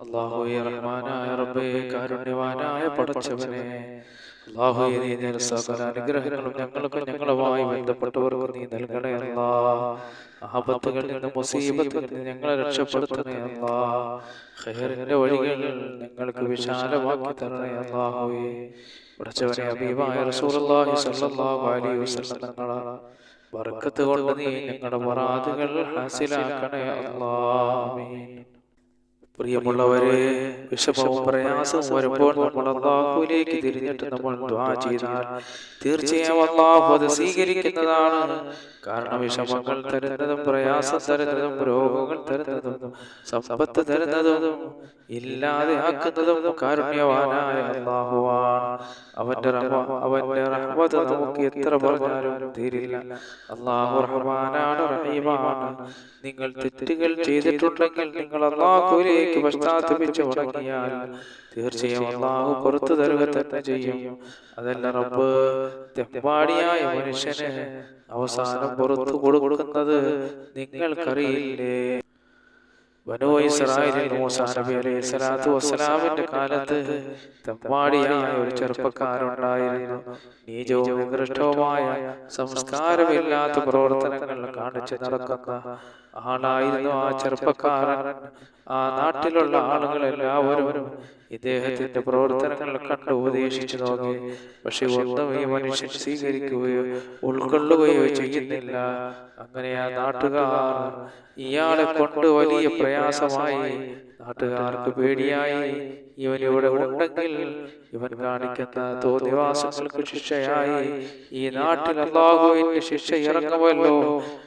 അള്ളാഹുയെ റഹ്മാനായ റബ്ബേ കാരുണ്യവാനായ പടച്ചവനെ അള്ളാഹുയെ നീ നിന്റെ സകല അനുഗ്രഹങ്ങളും ഞങ്ങൾക്ക് ഞങ്ങളുമായി ബന്ധപ്പെട്ടവർക്ക് നീ നൽകണേ അല്ലാ. ആപത്തുകളിൽ നിന്ന് മുസീബത്തിൽ നിന്ന് ഞങ്ങളെ രക്ഷപ്പെടുത്തണേ അല്ലാ. ഖൈറിന്റെ വഴികൾ ഞങ്ങൾക്ക് വിശാലമാക്കി തരണേ അല്ലാഹുവേ. പടച്ചവനെ അബീബായ റസൂലുള്ളാഹി സ്വല്ലല്ലാഹു അലൈഹി വസല്ലം തങ്ങളെ ബർക്കത്ത് കൊണ്ട് നീ ഞങ്ങളുടെ വറാദുകൾ ഹാസിലാക്കണേ അല്ലാ. ആമീൻ. പ്രിയമുള്ളവരെ വിഷമവും പ്രയാസവും വരുമ്പോൾ നമ്മൾ അള്ളാഹുവിലേക്ക് തിരിഞ്ഞിട്ട് നമ്മൾ ദ്വാ ചെയ്താൽ തീർച്ചയായും അള്ളാഹു അത് സ്വീകരിക്കുന്നതാണ്. കാരണം വിഷമങ്ങൾ തരുന്നതും പ്രയാസം തരുന്നതും രോഗങ്ങൾ തരുന്നതും സമ്പത്ത് തരുന്നതും ഇല്ലാതെ ആക്കുന്നതും കാരുണ്യവാനായ അള്ളാഹുവാണ്. അവന്റെ അവന്റെ റഹ്മത്ത് നമുക്ക് എത്ര പറഞ്ഞാലും തീരില്ല. അള്ളാഹു റഹ്മാനാണ് റഹീമാണ്. നിങ്ങൾ തെറ്റുകൾ ചെയ്തിട്ടുണ്ടെങ്കിൽ നിങ്ങൾ അള്ളാഹുലേക്ക് പശ്ചാത്തപിച്ച് മടങ്ങിയാൽ തീർച്ചയായും അള്ളാഹു പുറത്തു തരുക തന്നെ ചെയ്യും. അതല്ല റബ്ബ് തെമ്പാടിയായ മനുഷ്യന് അവസാനം പുറത്തു കൊടുക്കുന്നത് നിങ്ങൾക്കറിയില്ലേ? ബനു ഇസ്രായേലിൽ മൂസ നബി അലൈഹി സ്വലാത്തു വസ്സലാമിന്റെ കാലത്ത് തമ്മാടിയായ ഒരു ചെറുപ്പക്കാരുണ്ടായിരുന്നു. നീചവും നികൃഷ്ടവുമായ സംസ്കാരമില്ലാത്ത പ്രവർത്തനങ്ങൾ കാണിച്ചു നടക്കുന്ന ആളായിരുന്നു ആ ചെറുപ്പക്കാരൻ. ആ നാട്ടിലുള്ള ആളുകൾ എല്ലാവരും ഇദ്ദേഹത്തിന്റെ പ്രവർത്തനങ്ങൾ കണ്ട് ഉപദേശിച്ചു നോക്കി. പക്ഷെ ഒന്നും ഈ മനുഷ്യൻ സ്വീകരിക്കുകയോ ഉൾക്കൊള്ളുകയോ ചെയ്യുന്നില്ല. അങ്ങനെ ആ നാട്ടുകാർ ഇയാളെ കൊണ്ട് വലിയ പ്രയാസമായി. നാട്ടുകാർക്ക് പേടിയായി ഇവൻ ഇവിടെ ഉണ്ടെങ്കിൽ ഇവൻ കാണിക്കുന്ന തോന്നിവാസങ്ങൾക്ക് ശിക്ഷയായി ഈ നാട്ടിൽ അള്ളാഹുവിന്റെ ശിക്ഷ ഇറങ്ങുമല്ലോ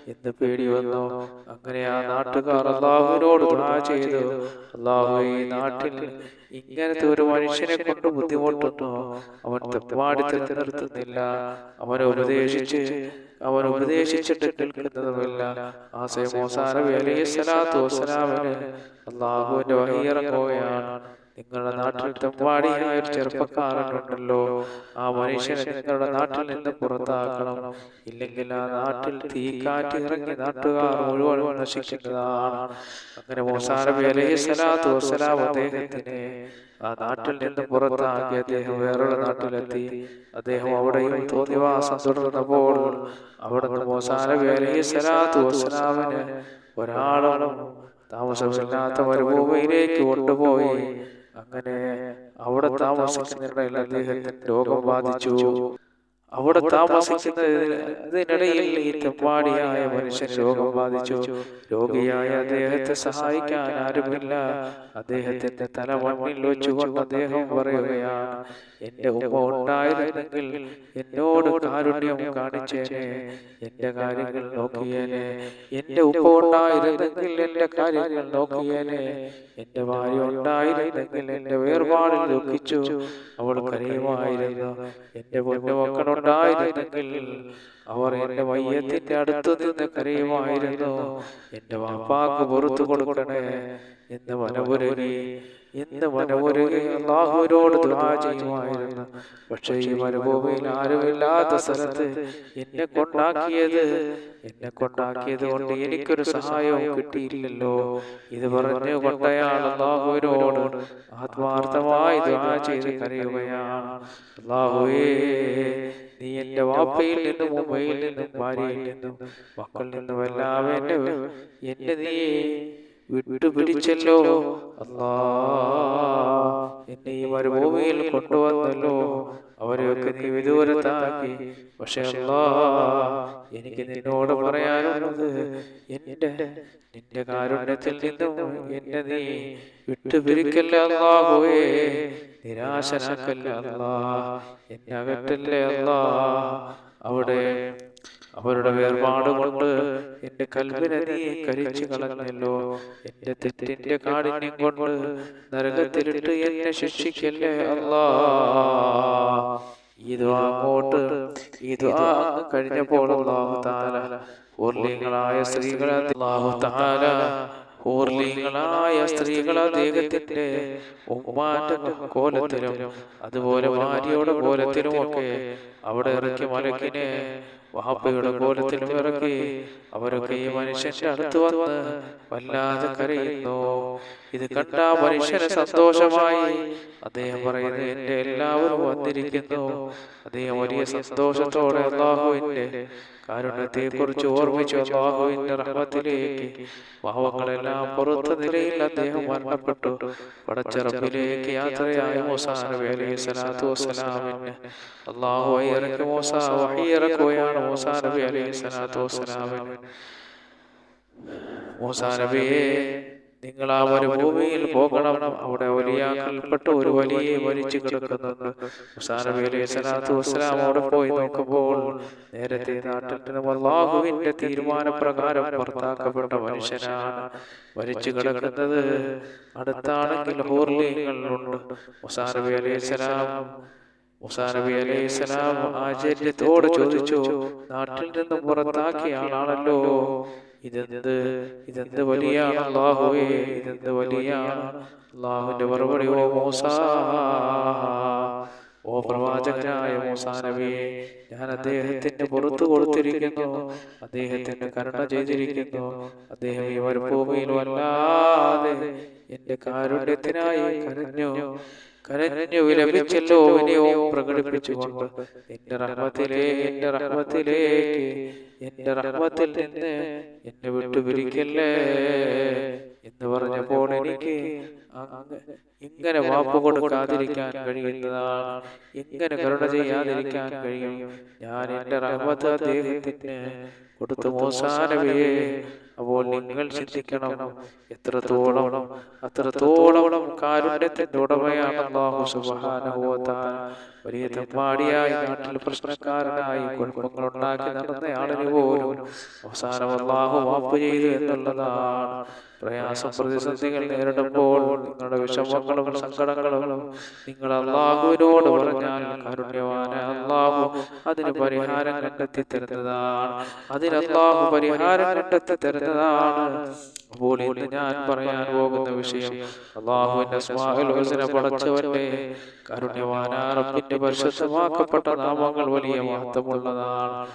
എന്ന് പേടി വന്നു. അങ്ങനെ ആ നാട്ടുകാർ അള്ളാഹുവിനോട് ചെയ്തു. അള്ളാഹു ഈ നാട്ടിൽ ഇങ്ങനത്തെ ഒരു മനുഷ്യനെ കൊണ്ട് ബുദ്ധിമുട്ടുന്നു. അവൻ തെപ്പാടിത്തരം നിർത്തുന്നില്ല അവനെ ഉപദേശിച്ച് അവൻ ഉപദേശിച്ചിട്ട് കേൾക്കുന്നതുമില്ല. ആ സൈമോസാനബി അലൈഹി സ്വലാത്തു വസ്സലാമിന് അള്ളാഹുവിന്റെ വഹിയിറങ്ങുകയാണ് നിങ്ങളുടെ നാട്ടിൽ തെമ്പാടിയായ ഒരു ചെറുപ്പക്കാരനുണ്ടല്ലോ. ആ മനുഷ്യനെ നിങ്ങളുടെ നാട്ടിൽ നിന്ന് പുറത്താക്കണം. ഇല്ലെങ്കിൽ ആ നാട്ടിൽ തീ കാറ്റ് ഇറങ്ങി നാട്ടുകാർ മുഴുവൻ നശിക്കുന്നതാണ് അങ്ങനെ മോസാനബി അലൈഹി സ്വലാത്തു വസ്സലാം അദ്ദേഹത്തിനെ ആ നാട്ടിൽ നിന്ന് പുറത്താക്കി അദ്ദേഹം വേറൊരു നാട്ടിലെത്തി. അദ്ദേഹം അവിടെയും തോന്നിവാസം തുടർന്നപ്പോൾ അവിടെ മോസാനബി അലൈഹി സ്വലാത്തു വസ്സലാമിന് ഒരാളും താമസമില്ലാത്ത മരുഭൂമിയിലേക്ക് കൊണ്ടുപോയി. അങ്ങനെ അവിടെ താമസിക്കുന്നിടയിൽ അദ്ദേഹത്തിന് രോഗം ബാധിച്ചു. അവിടെ താമസിക്കുന്നതിനിടയിൽ ഈ മനുഷ്യൻ രോഗം ബാധിച്ചു. രോഗിയായ അദ്ദേഹത്തെ സഹായിക്കാൻ ആരുമില്ല. അദ്ദേഹത്തിന്റെ തല മണ്ണിൽ വെച്ചുകൊണ്ട് അദ്ദേഹം പറയുകയാണ് എന്റെ ഉമ്മ ഉണ്ടായിരുന്നെങ്കിൽ എന്നോട് കാരുണ്യം കാണിച്ചേനെ. എന്റെ കാര്യങ്ങൾ നോക്കിയേനെ. എന്റെ ഉപ്പ ഉണ്ടായിരുന്നെങ്കിൽ എന്റെ കാര്യങ്ങൾ നോക്കിയേനെ. എന്റെ ഭാര്യ ഉണ്ടായിരുന്നെങ്കിൽ എന്റെ വേർപാടിൽ ദുഃഖിച്ചു. അവൾ കരയുമായിരുന്നു. എന്റെ പൊന്നു മക്കളുണ്ടായിരുന്നെങ്കിൽ അവർ എന്റെ വയ്യത്തിന്റെ അടുത്ത് നിന്ന് കരയുമായിരുന്നു. എന്റെ വാപ്പാക്ക് പുറത്തു കൊടുക്കണേ. എന്ന് മനപുരകി എന്ന് വനപുരകി അള്ളാഹുവിനോട് ദുആ ചെയ്യുമായിരുന്നു. പക്ഷേ ഈ മരുഭൂമിയിൽ ആരുമില്ലാത്ത സ്ഥലത്ത് എന്നെ കൊണ്ടാക്കിയത് എന്നെ കൊണ്ടാക്കിയത് കൊണ്ട് എനിക്കൊരു സഹായവും കിട്ടിയില്ലല്ലോ ഇത് പറഞ്ഞു കൊണ്ടയാൾ അള്ളാഹുവിനോട് ആത്മാർത്ഥമായി ദുആ ചെയ്ത് കരയുകയാണ്. അള്ളാഹുവേ നീ എന്റെ വാപ്പയിൽ നിന്നും ഉമ്മയിൽ നിന്നും ഭാര്യയിൽ നിന്നും മക്കളിൽ നിന്നും എല്ലാം എന്റെ നീ വിട്ടുപിടിച്ചല്ലോ. എന്നെ ഈ മരുഭൂമിയിൽ കൊണ്ടുവന്നല്ലോ. അവരെയൊക്കെ നീ വിദൂരത്താക്കി. പക്ഷെ എനിക്ക് നിന്നോട് പറയാനുള്ളത് എന്റെ നിന്റെ കാരുണ്യത്തിൽ നിന്നും എന്നെ നീ വിട്ടുപിരിക്കല്ല അല്ലാഹുവേ. നിരാശനാക്കല്ല അല്ലാ എന്നെ അകറ്റല്ലേ അല്ലാ. അവിടെ അവരുടെ വേർപാട് കൊണ്ട് എന്റെ കൽവിനെ നീ കരിച്ചു കളഞ്ഞല്ലോ. എന്റെ തെറ്റിന്റെ കാഠിന്യം കൊണ്ട് നരകത്തിലിട്ട് എന്നെ ശിക്ഷിക്കല്ലേ അല്ലാ. ഇത് അങ്ങോട്ട് ഇത് കഴിഞ്ഞപ്പോൾ അള്ളാഹു താല പൂർലിങ്ങളായ സ്ത്രീകളെ അള്ളാഹു താല പൂർലിങ്ങളായ സ്ത്രീകൾ അദ്ദേഹത്തിന്റെ ഉമ്മാന്റെ കോലത്തിലും അതുപോലെ ഭാര്യയുടെ കോലത്തിലും ഒക്കെ അവിടെ ഇറക്കി മലക്കിനെ വാപ്പയുടെ കോലത്തിലും ഇറക്കി അവരൊക്കെ ഈ മനുഷ്യന്റെ അടുത്ത് വന്ന് വല്ലാതെ കരയുന്നു. ഇത് കണ്ട മനുഷ്യന് സന്തോഷമായി. അദ്ദേഹം പറയുന്നു എന്റെ എല്ലാവരും വന്നിരിക്കുന്നു. അദ്ദേഹം വലിയ സന്തോഷത്തോടെ അള്ളാഹുവിന്റെ കാരുണ്യത്തെ കുറിച്ച് ഓർമ്മിച്ചു അള്ളാഹുവിന്റെ റഹ്മത്തിലേക്ക് പാവങ്ങളെല്ലാം പുറത്ത നിലയിൽ അദ്ദേഹം മരണപ്പെട്ടു. പടച്ചറപ്പിലേക്ക് യാത്രയായ മൂസാ നബി അലൈഹി സ്വലാത്തു വസ്സലാമിന്. അള്ളാഹു ഇറക്കി മൂസ വഹി മൂസാ നബി അലൈഹി സ്വലാത്തു വസ്സലാമിന് മൂസാ നബിയെ നിങ്ങൾ ആ ഒരു ഭൂമിയിൽ പോകണം. അവിടെ വലിയാക്കൽപ്പെട്ട ഒരു വലിയ മരിച്ചു കിടക്കുന്നുണ്ട്. സ്വലാത്തു വസ്സലാം അവിടെ പോയി നോക്കുമ്പോൾ നേരത്തെ നാട്ടിൽ നിന്നും അള്ളാഹുവിന്റെ തീരുമാനപ്രകാരം പുറത്താക്കപ്പെട്ട മനുഷ്യനാണ് മരിച്ചു കിടക്കുന്നത്. അടുത്താണെങ്കിൽ ഹോർലിങ്ങളുണ്ട് മുസാനബി അലൈഹി സ്വലാം മുസാനബി അലൈഹി സ്വലാം ആചാര്യത്തോട് ചോദിച്ചു നാട്ടിൽ നിന്നും പുറത്താക്കിയ ആളാണല്ലോ. ഇതെന്ത്? ഇതെന്ത് വലിയ അള്ളാഹുവേ ഇതെന്ത് വലിയ അള്ളാഹുവിന്റെ മറുപടി ഓ മൂസ ഓ പ്രവാചകനായ മൂസാ നബിയെ ഞാൻ അദ്ദേഹത്തിന്റെ പുറത്തു കൊടുത്തിരിക്കുന്നു. അദ്ദേഹത്തിന്റെ കരുണ ചെയ്തിരിക്കുന്നു. അദ്ദേഹം ഈ മരുഭൂമിയിൽ വല്ലാതെ എന്റെ കാരുണ്യത്തിനായി കരഞ്ഞു. കരഞ്ഞു വിലപിച്ചല്ലോ വിനയവും പ്രകടിപ്പിച്ചുകൊണ്ട് എന്റെ റഹ്മത്തിലേ എന്റെ റഹ്മത്തിലേക്ക് എന്റെ റഹ്മത്തിൽ നിന്ന് എന്നെ വിട്ടുപിരിക്കല്ലേ? എന്ന് പറഞ്ഞപ്പോൾ എനിക്ക് ഇങ്ങനെ വാപ്പ് കൊടുക്കാതിരിക്കാൻ കഴിയുന്നതാണ്. ഇങ്ങനെ കരുണ ചെയ്യാതിരിക്കാൻ കഴിയും. ഞാൻ എന്റെ റഹ്മത്ത് അദ്ദേഹത്തിന് കൊടുത്തു മോസാനവയെ അപ്പോൾ നിങ്ങൾ ചിന്തിക്കണം എത്രത്തോളം അത്രത്തോളം കാരുണ്യത്തിന്റെ ഉടമയാണ് അള്ളാഹു വലിയ തെമ്മാടിയായി നാട്ടിൽ പ്രശ്നക്കാരനായി കുഴപ്പങ്ങൾ ഉണ്ടാക്കി നടന്നയാളിന് പോലും അവസാനം അള്ളാഹു വാപ്പ് ചെയ്തു എന്നുള്ളതാണ്. പ്രയാസം പ്രതിസന്ധികൾ നേരിടുമ്പോൾ നിങ്ങളുടെ വിഷമങ്ങളും സങ്കടങ്ങളും നിങ്ങൾ അള്ളാഹുവിനോട് പറഞ്ഞാൽ കാരുണ്യവാന അള്ളാഹു അതിന് പരിഹാരം കണ്ടെത്തി തരുന്നതാണ്. അതിന് അള്ളാഹു പരിഹാരം കണ്ടെത്തി തരുന്നതാണ്. അപ്പോൾ ഇന്ന് ഞാൻ പറയാൻ പോകുന്ന വിഷയം അള്ളാഹുവിന്റെ സ്വാഹലോചന ഹുസനെ കരുണ്യവാനാറപ്പിന്റെ കാരുണ്യവാനാറപ്പിന്റെ പരിശുദ്ധമാക്കപ്പെട്ട നാമങ്ങൾ വലിയ മഹത്വമുള്ളതാണ്.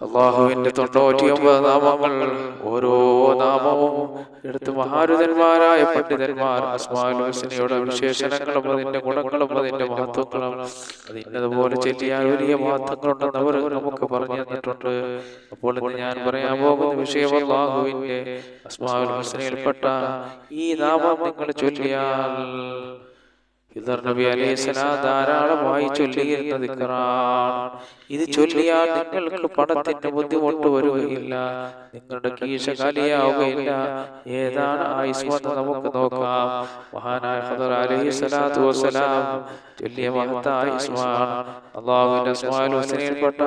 അള്ളാഹുവിന്റെ തൊണ്ണൂറ്റി ഒമ്പത് നാമങ്ങൾ ഓരോ നാമവും എടുത്ത് മഹാരുതന്മാരായ പണ്ഡിതന്മാർ അസ്മാലോചനയുടെ വിശേഷണങ്ങളും അതിന്റെ ഗുണങ്ങളും അതിന്റെ മഹത്വങ്ങളും അത് ഇന്നതുപോലെ ചെല്ലിയാൽ വലിയ മഹത്വങ്ങളുണ്ടെന്ന് അവർ നമുക്ക് പറഞ്ഞു തന്നിട്ടുണ്ട്. അപ്പോൾ ഞാൻ പറയാൻ പോകുന്ന വിഷയം അള്ളാഹുവിന്റെ അസ്മാലോചനയിൽപ്പെട്ട ഈ നാമം നിങ്ങൾ ചൊല്ലിയാൽ ഹിദർ നബി അലൈഹിസ്സലാം ധാരാളമായി ചൊല്ലിയിരുന്ന ദിക്റാണ് ഇത് ചൊല്ലിയാൽ നിങ്ങൾക്ക് പണത്തിന്റെ ബുദ്ധിമുട്ട് വരുകയില്ല. നിങ്ങളുടെ കീശ കാലിയാവുകയില്ല. ഏതാണ് ആയുസ്മെന്ന് നമുക്ക് നോക്കാം. മഹാനായ അലൈഹി അലൈഹിസ്സലാത്തു വസ്സലാം ചൊല്ലിയ മഹത്ത ആയുസ്മാണ്. അള്ളാഹുവിന്റെ അസ്മാൽ ഹുസനയിൽപ്പെട്ട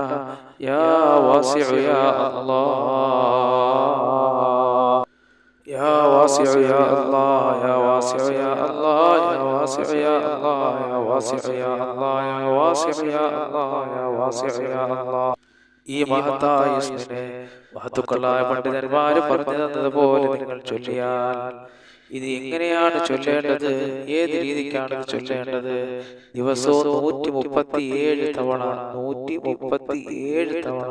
യാ വാസിഉ യാ അല്ലാഹ്. يا واسع يا الله يا واسع يا الله يا واسع يا الله يا واسع يا الله يا واسع يا الله يا واسع يا الله ഈ മഹത്തായ ഇസ്മിനെ മഹത്തുക്കളായ പണ്ഡിതന്മാര് പറഞ്ഞു തന്നതുപോലെ നിങ്ങൾ ചൊല്ലിയാൽ ഇത് എങ്ങനെയാണ് ചൊല്ലേണ്ടത്? ഏത് രീതിക്കാണ് ഇത് ചൊല്ലേണ്ടത്? ദിവസവും നൂറ്റി മുപ്പത്തി ഏഴ് തവണ നൂറ്റി മുപ്പത്തി ഏഴ് തവണ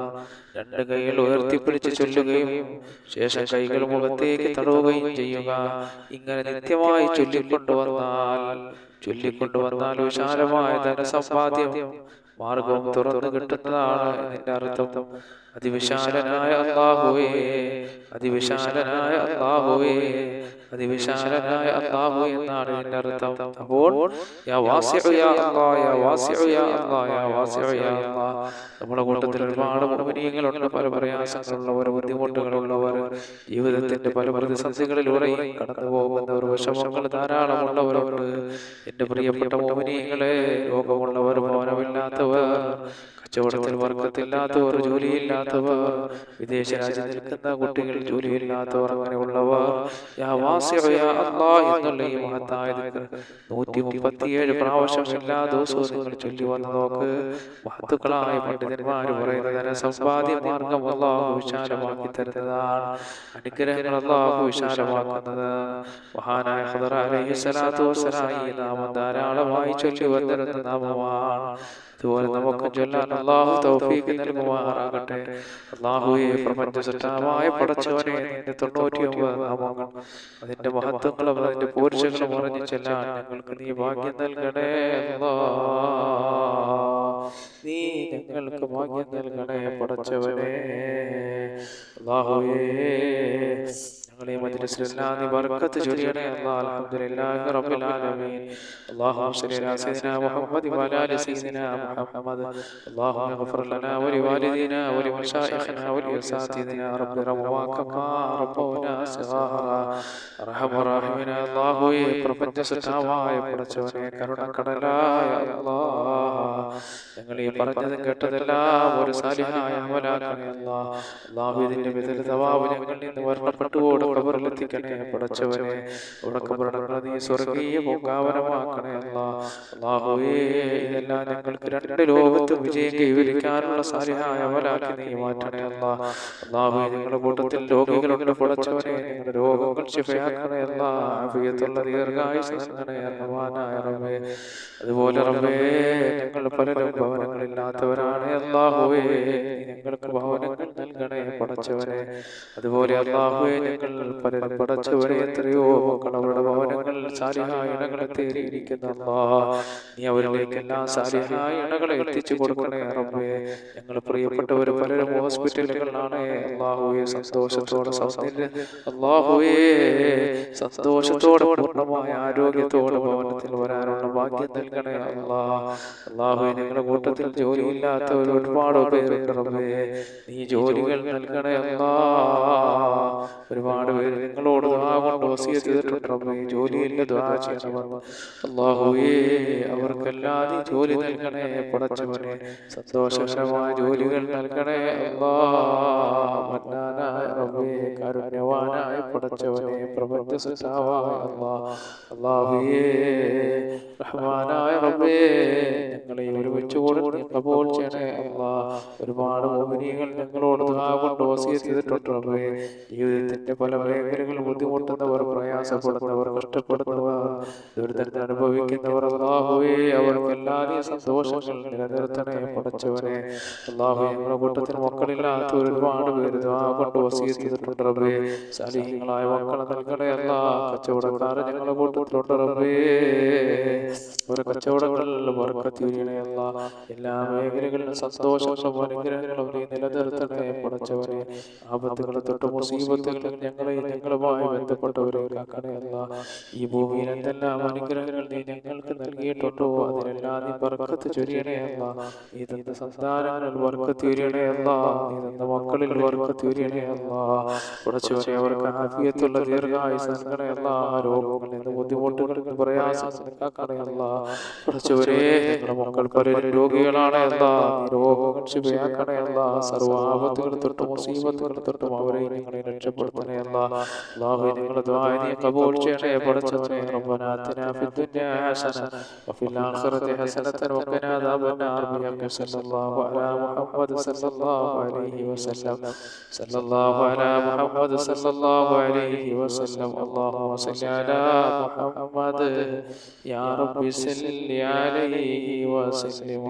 രണ്ട് കൈകൾ ഉയർത്തിപ്പിടിച്ച് ചൊല്ലുകയും ശേഷം കൈകൾ മുഖത്തേക്ക് തടവുകയും ചെയ്യുക. ഇങ്ങനെ നിത്യമായി ചൊല്ലിക്കൊണ്ടുവന്നാൽ ചൊല്ലിക്കൊണ്ടുവന്നാൽ വിശാലമായ ധനസമ്പാദ്യം മാർഗവും തുറന്നു കിട്ടുന്നതാണ് ഇതിന്റെ അർത്ഥം. അതിവിശാലനായ അള്ളാഹുവേ അതിവിശാലനായ അള്ളാഹുവേ അതിവിശാലനായ അള്ളാഹു എന്നാണ് ഇതിന്റെ അർത്ഥം. അപ്പോൾ നമ്മുടെ കൂട്ടത്തിൽ ഒരുപാട് മുഅ്മിനീങ്ങളുണ്ട് പല പ്രയാസങ്ങളുള്ളവർ ബുദ്ധിമുട്ടുകളുള്ളവർ ജീവിതത്തിന്റെ പല പ്രതിസന്ധികളിലൂടെ കടന്നു പോകുന്നവർ വിഷമങ്ങൾ ധാരാളമുള്ളവരുണ്ട്. എന്റെ പ്രിയപ്പെട്ട മോമിനിയങ്ങളെ രോഗമുള്ളവർ ഭവനമില്ലാത്തവർ കച്ചവടത്തിൽ വർക്കത്തില്ലാത്തവർ ജോലിയില്ലാത്തവർ വിദേശ രാജ്യത്ത് നിൽക്കുന്ന കുട്ടികൾ ജോലിയില്ലാത്തവർ അങ്ങനെയുള്ളവർ എന്നുള്ള ഈ മഹത്തായ നൂറ്റി മുപ്പത്തിയേഴ് പ്രാവശ്യം എല്ലാ ദിവസവും നിങ്ങൾ ചൊല്ലി വന്ന് നോക്ക്. മഹത്തുക്കളായ പണ്ഡിതന്മാർ പറയുന്ന ധനസമ്പാദ്യ മാർഗം അള്ളാഹു വിശാലമാക്കി തരുന്നതാണ്. അനുഗ്രഹങ്ങൾ അള്ളാഹു വിശാലമാക്കുന്നത്. മഹാനായ ഹദർ അലൈഹി സ്വലാത്തു വസ്സലാം ഈ നാമം ധാരാളമായി ചൊല്ലി വന്നിരുന്ന നാമമാണ്. അതുപോലെ നമുക്ക് ചൊല്ലാൻ അള്ളാഹു തൗഫീഖ് നൽകുമാറാകട്ടെ. അള്ളാഹുയെ പ്രപഞ്ച സൃഷ്ടാവായ പടച്ചവനെ നിന്റെ തൊണ്ണൂറ്റി ഒമ്പത് നാമങ്ങൾ അതിന്റെ മഹത്വങ്ങളും അതിന്റെ പൂർച്ചകളും അറിഞ്ഞു ചെല്ലാൻ ഞങ്ങൾക്ക് നീ ഭാഗ്യം നൽകണേ അല്ലാ. നീ ഞങ്ങൾക്ക് ഭാഗ്യം നൽകണേ പടച്ചവനെ. അള്ളാഹുവേ. ഞങ്ങളെ മജ്ലിസിലെല്ലാം നീ ബർക്കത്ത് ചൊരിയണേ അല്ലാഹ് അൽഹംദുലില്ലാഹി റബ്ബിൽ ആലമീൻ اللهم صل على سيدنا محمد وعلى ال سيدنا محمد اللهم اغفر لنا ولوالدينا ولمشايخنا ولاساتذتنا رب رحموا كما ربونا صغارا ارحم الراحمين الله പ്രപഞ്ച സൃഷ്ടാവായ പടച്ചവനെ കരുണക്കടലായ അല്ലാഹ് ഞങ്ങൾ ഈ പറഞ്ഞതും കേട്ടതെല്ലാം ഒരു സാലിഹായ അമലാക്കണേ അല്ലാഹ് അല്ലാഹു ഇതിന്റെ വിതൽ തവാബ് ഞങ്ങളിൽ നിന്ന് വർണ്ണപ്പെട്ടുകൊണ്ട് ഖബറിലെത്തിക്കണേ പടച്ചവനെ ഉടക്കപ്പെടണ നീ സ്വർഗീയ പൂങ്കാവനമാക്കണേ അല്ലാഹ് അല്ലാഹുവേ ഇതെല്ലാം ഞങ്ങൾക്ക് രണ്ട് ലോകത്തും വിജയം കൈവരിക്കാനുള്ള സാലിഹായ അവരാക്കി നീ മാറ്റണേ അല്ലാഹുവേ അല്ലാഹു ഞങ്ങളുടെ കൂട്ടത്തിൽ രോഗികളുണ്ട് പടച്ചവനെ ഞങ്ങളുടെ രോഗങ്ങൾ ശിഫയാക്കണേ അല്ലാഹ് ആഫിയത്തുള്ള ദീർഘായുസ് നൽകണേ റഹ്മാനായ റബ്ബേ. അതുപോലെ റബ്ബേ ഞങ്ങൾ പലരും ഭവനങ്ങളില്ലാത്തവരാണ് അല്ലാഹുവേ. ഞങ്ങൾക്ക് ഭവനങ്ങൾ നൽകണേ പടച്ചവനെ. അതുപോലെ അല്ലാഹുവേ ഞങ്ങൾ പലരും പടച്ചവനെ എത്രയോ മക്കൾ അവരുടെ ഭവനങ്ങൾ സാരിഹായ ഇണകളെ തേടിയിരിക്കുന്ന നീ അവരിലേക്കെല്ലാം സാരിഹായ ഇണകളെ എത്തിച്ചു കൊടുക്കണേ റബ്ബേ. ഞങ്ങൾ പ്രിയപ്പെട്ടവർ പലരും ഹോസ്പിറ്റലുകളിലാണ്. അല്ലാഹുവേ സന്തോഷത്തോടെ സൗന്ദര്യം അല്ലാഹുവേ സന്തോഷത്തോടെ പൂർണമായ ആരോഗ്യത്തോടെ ഭവനത്തിൽ വരാനുള്ള ഭാഗ്യം നൽകണേ അള്ളാ. അല്ലാഹുവേ ഞങ്ങളുടെ കൂട്ടത്തിൽ ജോലിയില്ലാത്തവർ ഒരുപാട് പേരുണ്ട് റബ്ബേ. നീ ജോലികൾ നൽകണേ അള്ളാ. ഒരുപാട് പേര് നിങ്ങളോട് ചെയ്തിട്ടുണ്ട് ജോലിയില്ല ദുആ ചെയ്യണമെന്ന് ജോലി നൽകണേ പടച്ചവനെ സന്തോഷകരമായ ജോലികൾ നൽകണേ. അല്ലാ മന്നാനായ റബ്ബേ അല്ലാഹുവേ റഹ്മാനായ റബ്ബേ ഞങ്ങളെ ഒരുമിച്ച് കൂടി നീ ചെയ്യണേ. ഒരുപാട് മോഹിനികൾ ഞങ്ങളോട് ദുആ കൊണ്ട് ചെയ്തിട്ടുണ്ട് ജീവിതത്തിന്റെ പല മേഖലകളിൽ ബുദ്ധിമുട്ടുന്നവർ പ്രയാസപ്പെടുന്നവർ കഷ്ടപ്പെടുന്നവർ ദുരിതത്തെ അനുഭവിക്കുന്നവർ. അള്ളാഹുവേ അവർക്ക് നീ സന്തോഷങ്ങൾ നിലനിർത്തണേ പഠിച്ചവനെ. അള്ളാഹു ഞങ്ങളുടെ കൂട്ടത്തിൽ മക്കളില്ലാത്ത ഒരുപാട് പേര് ദുആ കൊണ്ട് വസിയത്ത് റബ്ബേ. സലീഹങ്ങളായ മക്കളെ നൽകണേ അല്ല. കച്ചവടക്കാരെ ഞങ്ങളുടെ കൂട്ടത്തിലുണ്ട് റബ്ബേ. ഒരു കച്ചവടങ്ങളിൽ വർക്കത്തിരിയണയല്ല എല്ലാ മേഖലകളിലും സന്തോഷങ്ങളും അനുഗ്രഹങ്ങളും നീ നിലനിർത്തണേ പടച്ചവനെ ആപത്തുകളെ തൊട്ട് മുസീബത്തുകളിൽ ഞങ്ങളെ ഞങ്ങളുമായി ബന്ധപ്പെട്ടവരെ കാക്കണയല്ല. ഈ ഭൂമിയിൽ എന്തെല്ലാം അനുഗ്രഹങ്ങൾ നീ ഞങ്ങൾക്ക് നൽകിയിട്ടുണ്ടോ? അതിനെല്ലാം നീ ബർക്കത്ത് ചൊരിയണയല്ല. നീ തന്ന സന്താനങ്ങളിൽ ബർക്കത്ത് ചൊരിയണയല്ല. നീ തന്ന മക്കളിൽ ബർക്കത്ത് ചൊരിയണയല്ല. പടച്ചവനെ അവർക്ക് ആഫിയത്തുള്ള ദീർഘായുസ് നൽകണയല്ല. രോഗങ്ങളിൽ നിന്ന് ബുദ്ധിമുട്ടുകളിൽ നിന്ന് പ്രയാസങ്ങൾ കാക്കണയല്ല പടച്ചവരെ ഞങ്ങളുടെ മക്കൾ പലരും രോഗികളാണ് അല്ല രോഗങ്ങൾ ശുഭയാക്കണയല്ല സർവാപത്തുകൾ തൊട്ടും മുസീബത്തുകൾ തൊട്ടും അവരെ ഞങ്ങളെ രക്ഷപ്പെടുത്തണയല്ല. അള്ളാഹു ഞങ്ങളുടെ ദുആ നീ കബൂൽ ചെയ്യണേ പടച്ചവനെ റബ്ബനാ അത്തിനാ ഫിദ്ദുനിയാ ഹസന വഫിൽ ആഖിറതി ഹസനത വഖിനാ അദാബന്നാർ ബിഹഖി സല്ലല്ലാഹു അലാ മുഹമ്മദ് സല്ലല്ലാഹു അലൈഹി വസല്ലം സല്ലല്ലാഹു അലാ മുഹമ്മദ് സല്ലല്ലാഹു അലൈഹി വസല്ലം അല്ലാഹുമ്മ സല്ലി അലാ മുഹമ്മദ് യാ റബ്ബി സല്ലി അലൈഹി വസല്ലം